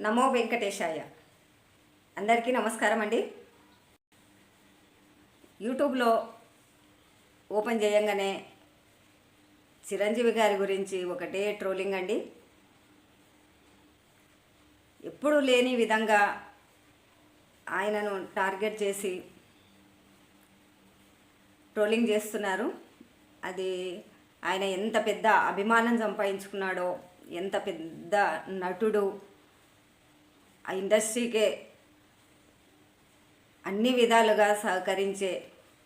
నమో వెంకటేశాయ. అందరికీ నమస్కారం అండి. యూట్యూబ్లో ఓపెన్ చేయంగానే చిరంజీవి గారి గురించి ఒకటే ట్రోలింగ్ అండి. ఎప్పుడూ లేని విధంగా ఆయనను టార్గెట్ చేసి ట్రోలింగ్ చేస్తున్నారు. అది ఆయన ఎంత పెద్ద అభిమానం సంపాదించుకున్నాడో ఎంత పెద్ద నటుడు ఆ ఇండస్ట్రీకే అన్ని విధాలుగా సహకరించే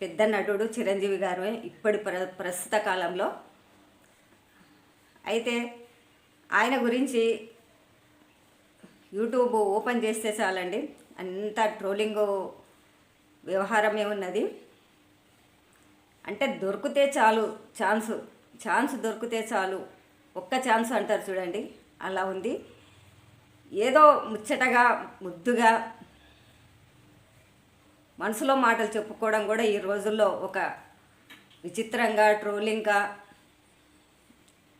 పెద్ద నటుడు చిరంజీవి గారు ఇప్పటి ప్ర ప్రస్తుత కాలంలో. అయితే ఆయన గురించి యూట్యూబ్ ఓపెన్ చేస్తే చాలండి. అంత ట్రోలింగ్ వ్యవహారమే ఉన్నది. అంటే దొరికితే చాలు ఛాన్స్ ఛాన్స్ దొరికితే చాలు ఒక్క ఛాన్స్ అంటారు చూడండి. అలా ఉంది. ఏదో ముచ్చటగా ముద్దుగా మనసులో మాటలు చెప్పుకోవడం కూడా ఈ రోజుల్లో ఒక విచిత్రంగా ట్రోలింగ్గా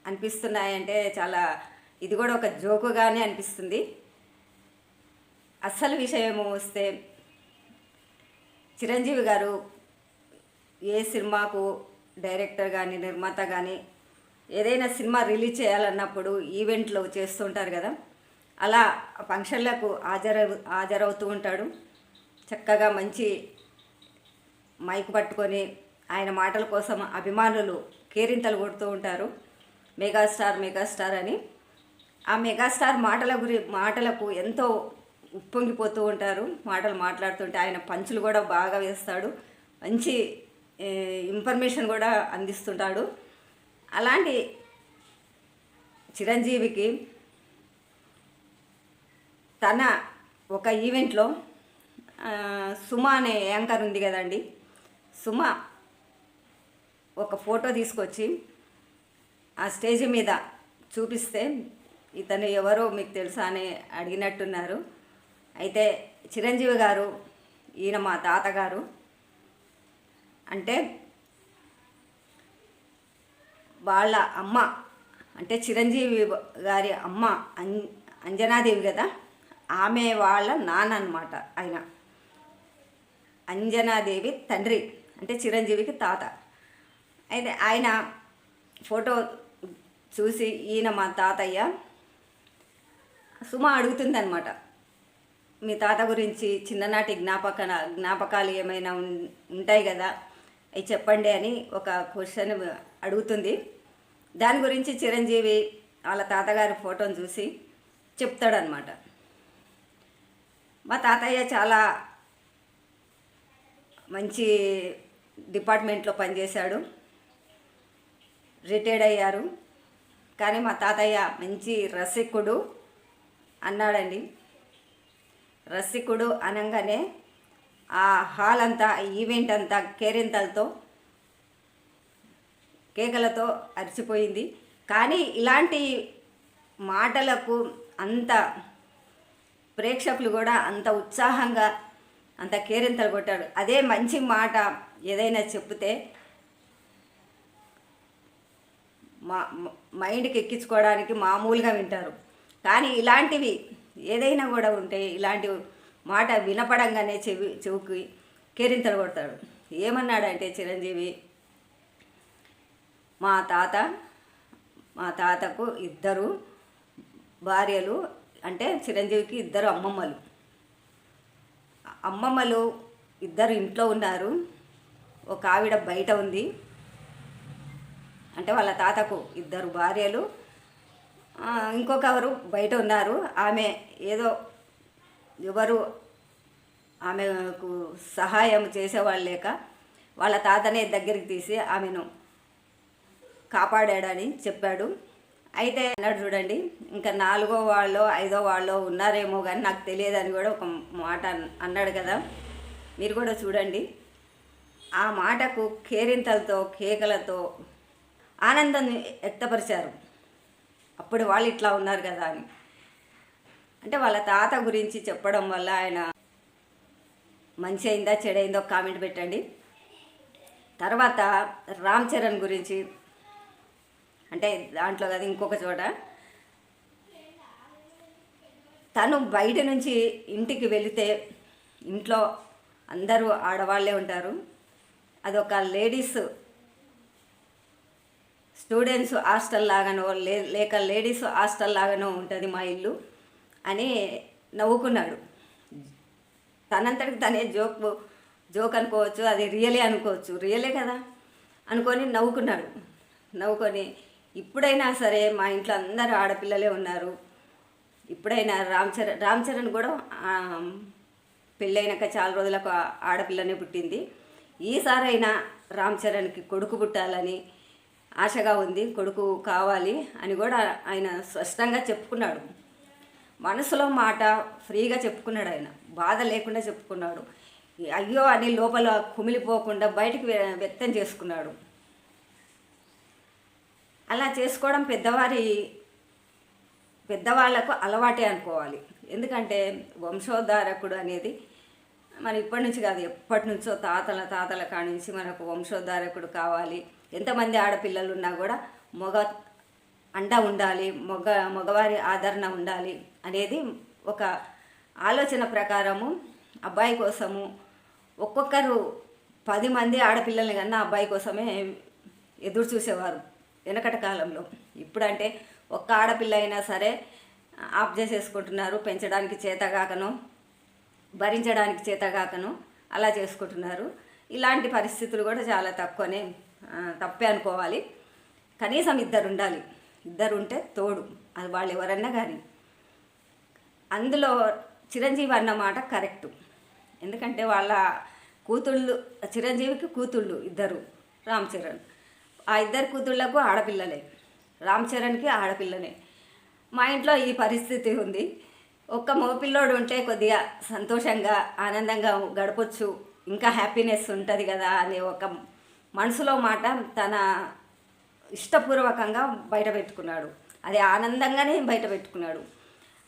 అనిపిస్తున్నాయంటే చాలా ఇది కూడా ఒక జోకుగానే అనిపిస్తుంది. అసలు విషయం వస్తే చిరంజీవి గారు ఏ సినిమాకు డైరెక్టర్ కానీ నిర్మాత కానీ ఏదైనా సినిమా రిలీజ్ చేయాలన్నప్పుడు ఈవెంట్లు చేస్తుంటారు కదా. అలా ఫంక్షన్లకు హాజర హాజరవుతూ ఉంటాడు. చక్కగా మంచి మైక్ పట్టుకొని ఆయన మాటల కోసం అభిమానులు కేరింతలు కొడుతూ ఉంటారు. మెగాస్టార్ మెగాస్టార్ అని. ఆ మెగాస్టార్ మాటల గురి మాటలకు ఎంతో ఉప్పొంగిపోతూ ఉంటారు. మాటలు మాట్లాడుతుంటే ఆయన పంచులు కూడా బాగా వేస్తాడు. మంచి ఇన్ఫర్మేషన్ కూడా అందిస్తుంటాడు. అలాంటి చిరంజీవికి తన ఒక ఈవెంట్లో సుమ అనే యాంకర్ ఉంది కదండి. సుమ ఒక ఫోటో తీసుకొచ్చి ఆ స్టేజ్ మీద చూపిస్తే ఇతను ఎవరో మీకు తెలుసా అని అడిగినట్టున్నారు. అయితే చిరంజీవి గారు ఈయన మా తాతగారు అంటే వాళ్ళ అమ్మ అంటే చిరంజీవి గారి అమ్మ అం అంజనాదేవి కదా? ఆమె వాళ్ళ నాన్న అనమాట ఆయన. అంజనాదేవి తండ్రి అంటే చిరంజీవికి తాత. అయితే ఆయన ఫోటో చూసి ఈయన మా తాతయ్య సుమ అడుగుతుందనమాట మీ తాత గురించి చిన్ననాటి జ్ఞాపక జ్ఞాపకాలు ఏమైనా ఉంటాయి కదా? అవి చెప్పండి అని ఒక క్వశ్చన్ అడుగుతుంది. దాని గురించి చిరంజీవి వాళ్ళ తాతగారి ఫోటోని చూసి చెప్తాడనమాట మా తాతయ్య చాలా మంచి డిపార్ట్మెంట్లో పనిచేశాడు. రిటైర్డ్ అయ్యారు. కానీ మా తాతయ్య మంచి రసికుడు అన్నాడండి. రసికుడు అనగానే ఆ హాల్ అంతా ఈవెంట్ అంతా కేరింతలతో కేకలతో అరిచిపోయింది. కానీ ఇలాంటి మాటలకు అంత ప్రేక్షకులు కూడా అంత ఉత్సాహంగా అంత కేరింతలు కొట్టాడు. అదే మంచి మాట ఏదైనా చెప్తే మా మైండ్కి ఎక్కించుకోవడానికి మామూలుగా వింటారు. కానీ ఇలాంటివి ఏదైనా కూడా ఉంటే ఇలాంటి మాట వినపడంగానే చెవి చెవుకి కేరింతలు కొడతాడు. ఏమన్నాడంటే చిరంజీవి మా తాత మా తాతకు ఇద్దరు భార్యలు అంటే చిరంజీవికి ఇద్దరు అమ్మమ్మలు. అమ్మమ్మలు ఇద్దరు ఇంట్లో ఉన్నారు. ఒక ఆవిడ బయట ఉంది. అంటే వాళ్ళ తాతకు ఇద్దరు భార్యలు. ఇంకొకరు బయట ఉన్నారు. ఆమె ఏదో ఎవరు ఆమెకు సహాయం చేసేవాళ్ళు లేక వాళ్ళ తాతనే దగ్గరికి తీసి ఆమెను కాపాడాడని చెప్పాడు. అయితే అన్నాడు చూడండి ఇంకా నాలుగో వాళ్ళు ఐదో వాళ్ళు ఉన్నారేమో కానీ నాకు తెలియదని కూడా ఒక మాట అన్నాడు కదా. మీరు కూడా చూడండి. ఆ మాటకు కేరింతలతో కేకలతో ఆనందం వ్యక్తపరిచారు. అప్పుడు వాళ్ళు ఇట్లా ఉన్నారు కదా అని. అంటే వాళ్ళ తాత గురించి చెప్పడం వల్ల ఆయన మంచి అయిందా చెడైందో కామెంట్ పెట్టండి. తర్వాత రామ్ చరణ్ గురించి అంటే దాంట్లో కదా ఇంకొక చోట. తను బయట నుంచి ఇంటికి వెళితే ఇంట్లో అందరూ ఆడవాళ్ళే ఉంటారు. అదొక లేడీస్ స్టూడెంట్స్ హాస్టల్ లాగానో లే లేక లేడీస్ హాస్టల్ లాగానో ఉంటుంది మా ఇల్లు అని నవ్వుకున్నాడు. తనంతటికి తనే జోక్ జోక్ అనుకోవచ్చు అది రియలే అనుకోవచ్చు. రియలే కదా? అనుకొని నవ్వుకున్నాడు. నవ్వుకొని ఇప్పుడైనా సరే మా ఇంట్లో అందరూ ఆడపిల్లలే ఉన్నారు. ఇప్పుడైనా రామ్ చరణ్ రామ్ చరణ్ కూడా పెళ్ళైనాక చాలా రోజులకు ఆడపిల్లనే పుట్టింది. ఈసారైనా రామ్ చరణ్కి కొడుకు పుట్టాలని ఆశగా ఉంది. కొడుకు కావాలి అని కూడా ఆయన స్పష్టంగా చెప్పుకున్నాడు. మనసులో మాట ఫ్రీగా చెప్పుకున్నాడు ఆయన. బాధ లేకుండా చెప్పుకున్నాడు. అయ్యో అని లోపల కుమిలిపోకుండా బయటికి వ్యక్తం చేసుకున్నాడు. అలా చేసుకోవడం పెద్దవారి పెద్దవాళ్ళకు అలవాటే అనుకోవాలి. ఎందుకంటే వంశోద్ధారకుడు అనేది మరి ఇప్పటి నుంచి కాదు ఎప్పటి నుంచో తాతల తాతల కాడి నుంచి మనకు వంశోద్ధారకుడు కావాలి. ఎంతమంది ఆడపిల్లలు ఉన్నా కూడా మగ అండ ఉండాలి మగ మగవారి ఆదరణ ఉండాలి అనేది ఒక ఆలోచన ప్రకారము అబ్బాయి కోసము ఒక్కొక్కరు పది మంది ఆడపిల్లల్ని కన్నా అబ్బాయి కోసమే ఎదురు చూసేవారు. వెనకట కాలంలో. ఇప్పుడంటే ఒక్క ఆడపిల్ల అయినా సరే ఆఫ్ చేసేసుకుంటున్నారు పెంచడానికి చేతగాకను భరించడానికి చేతగాకను అలా చేసుకుంటున్నారు. ఇలాంటి పరిస్థితులు కూడా చాలా తక్కువనే తప్పే అనుకోవాలి. కనీసం ఇద్దరు ఉండాలి. ఇద్దరు ఉంటే తోడు అది వాళ్ళు ఎవరన్నా కానీ అందులో చిరంజీవి అన్నమాట కరెక్టు. ఎందుకంటే వాళ్ళ కూతుళ్ళు చిరంజీవికి కూతుళ్ళు ఇద్దరు రామ్ చరణ్. ఆ ఇద్దరు కూతుళ్ళకు ఆడపిల్లలే. రామ్ చరణ్కి ఆడపిల్లనే. మా ఇంట్లో ఈ పరిస్థితి ఉంది. ఒక్క మగపిల్లోడు ఉంటే కొద్దిగా సంతోషంగా ఆనందంగా గడపొచ్చు. ఇంకా హ్యాపీనెస్ ఉంటుంది కదా అనే ఒక మనసులో మాట తన ఇష్టపూర్వకంగా బయట పెట్టుకున్నాడు. అది ఆనందంగానే బయట పెట్టుకున్నాడు.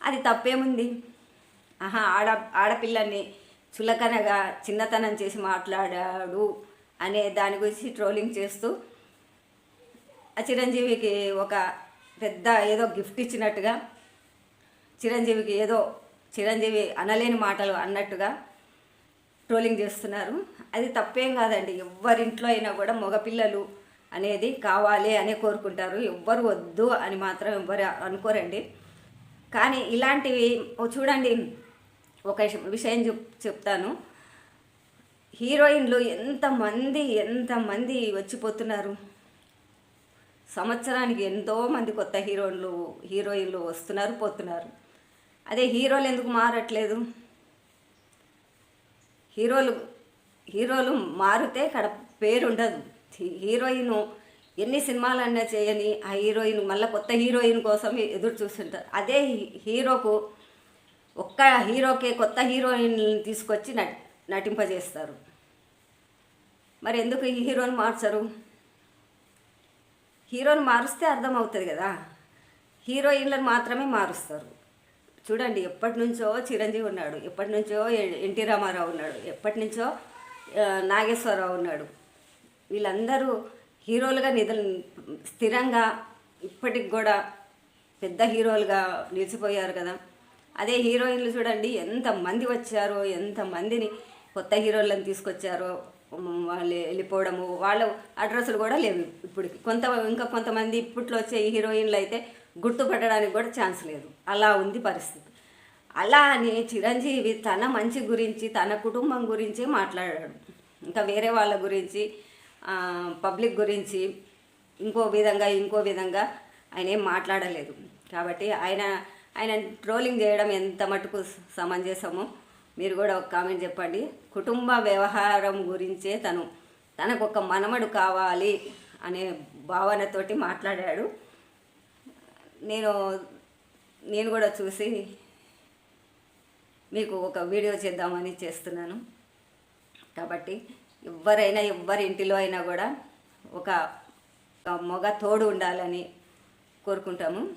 అది తప్పేముంది? ఆహా ఆడ ఆడపిల్లని చులకనగా చిన్నతనం చేసి మాట్లాడాడు అనే దాని గురించి ట్రోలింగ్ చేస్తూ చిరంజీవికి ఒక పెద్ద ఏదో గిఫ్ట్ ఇచ్చినట్టుగా చిరంజీవికి ఏదో చిరంజీవి అనలేని మాటలు అన్నట్టుగా ట్రోలింగ్ చేస్తున్నారు. అది తప్పేం కాదండి. ఎవరింట్లో అయినా కూడా మగపిల్లలు అనేది కావాలి అనే కోరుకుంటారు. ఎవ్వరు వద్దు అని మాత్రం ఎవ్వరు అనుకోరండి. కానీ ఇలాంటివి చూడండి ఒక విషయం చెప్ చెప్తాను. హీరోయిన్లు ఎంతమంది ఎంతమంది వచ్చిపోతున్నారు. సంవత్సరానికి ఎంతో మంది కొత్త హీరోయిన్లు హీరోయిన్లు వస్తున్నారు పోతున్నారు. అదే హీరోలు ఎందుకు మారట్లేదు? హీరోలు హీరోలు మారితే కడ పేరు ఉండదు హీరోయిన్ ఎన్ని సినిమాలన్నా చేయని ఆ హీరోయిన్ మళ్ళీ కొత్త హీరోయిన్ కోసం ఎదురు చూస్తుంటారు. అదే హీ- హీరోకు ఒక్క హీరోకే కొత్త హీరోయిన్ తీసుకొచ్చి నటింపజేస్తారు. మరి ఎందుకు ఈ హీరోని మార్చరు? హీరోని మారుస్తే అర్థమవుతుంది కదా. హీరోయిన్లను మాత్రమే మారుస్తారు. చూడండి ఎప్పటి నుంచో చిరంజీవి ఉన్నాడు ఎప్పటి నుంచో ఎ- ఎన్టీ రామారావు ఉన్నాడు ఎప్పటి నుంచో నాగేశ్వరరావు ఉన్నాడు. వీళ్ళందరూ హీరోలుగా నిధులు స్థిరంగా ఇప్పటికి కూడా పెద్ద హీరోలుగా నిలిచిపోయారు కదా. అదే హీరోయిన్లు చూడండి ఎంతమంది వచ్చారో ఎంతమందిని కొత్త హీరోలను తీసుకొచ్చారో వాళ్ళు వెళ్ళిపోవడము వాళ్ళ అడ్రస్లు కూడా లేవు ఇప్పటికి. కొంత ఇంకా కొంతమంది ఇప్పట్లో వచ్చే హీరోయిన్లు అయితే గుర్తుపట్టడానికి కూడా ఛాన్స్ లేదు. అలా ఉంది పరిస్థితి. అలా అని చిరంజీవి తన మంచి గురించి తన కుటుంబం గురించి మాట్లాడాడు. ఇంకా వేరే వాళ్ళ గురించి పబ్లిక్ గురించి ఇంకో విధంగా ఇంకో విధంగా ఆయన ఏం మాట్లాడలేదు. కాబట్టి ఆయన ఆయన ట్రోలింగ్ చేయడం ఎంత మటుకు సమంజసమో మీరు కూడా ఒక కామెంట్ చెప్పండి. కుటుంబ వ్యవహారం గురించే తను తనకు ఒక మనమడు కావాలి అనే భావనతోటి మాట్లాడాడు. నేను నేను కూడా చూసి మీకు ఒక వీడియో చేద్దామని చేస్తున్నాను. కాబట్టి ఎవరైనా ఎవరి ఇంటిలో అయినా కూడా ఒక ఒక మగ తోడు ఉండాలని కోరుకుంటాము.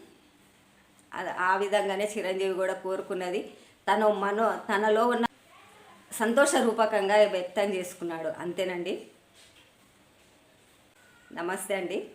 అది ఆ విధంగానే చిరంజీవి కూడా కోరుకున్నది. తను మనో తనలో ఉన్న సంతోష రూపకంగా వ్యక్తం చేసుకున్నాడు. అంతేనండి. నమస్తే అండి.